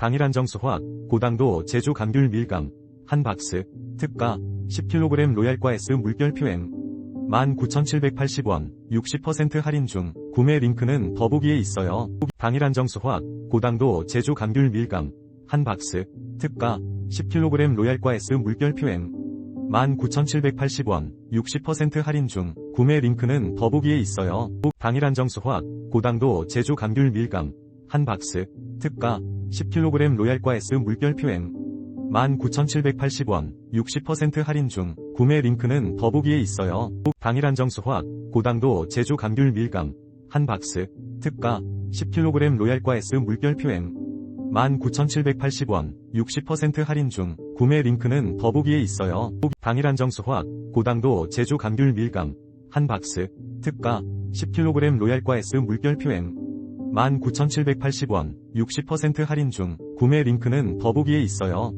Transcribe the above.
당일 정수화학, 고당도 제주 감귤 밀감, 한 박스, 특가, 10kg 로얄과 S 물결 표행, 19,780원, 60% 할인 중, 구매 링크는 더보기에 있어요. 당일 정수화학, 고당도 제주 감귤 밀감, 한 박스, 특가, 10kg 로얄과 S 물결 표행, 19,780원, 60% 할인 중, 구매 링크는 더보기에 있어요. 당일 정수화학, 고당도 제주 감귤 밀감, 한 박스, 특가, 10kg 로얄과 S 물결 표행, 19,780원, 60% 할인 중, 구매 링크는 더보기에 있어요. 당일 정수화학, 고당도 제주 감귤 밀감, 한 박스, 특가, 10kg 로얄과 S 물결 표행, 19,780원, 60% 할인 중, 구매 링크는 더보기에 있어요. 당일 정수화학, 고당도 제주 감귤 밀감, 한 박스, 특가, 10kg 로얄과 S 물결 표행, 19,780원, 60% 할인 중, 구매 링크는 더보기에 있어요.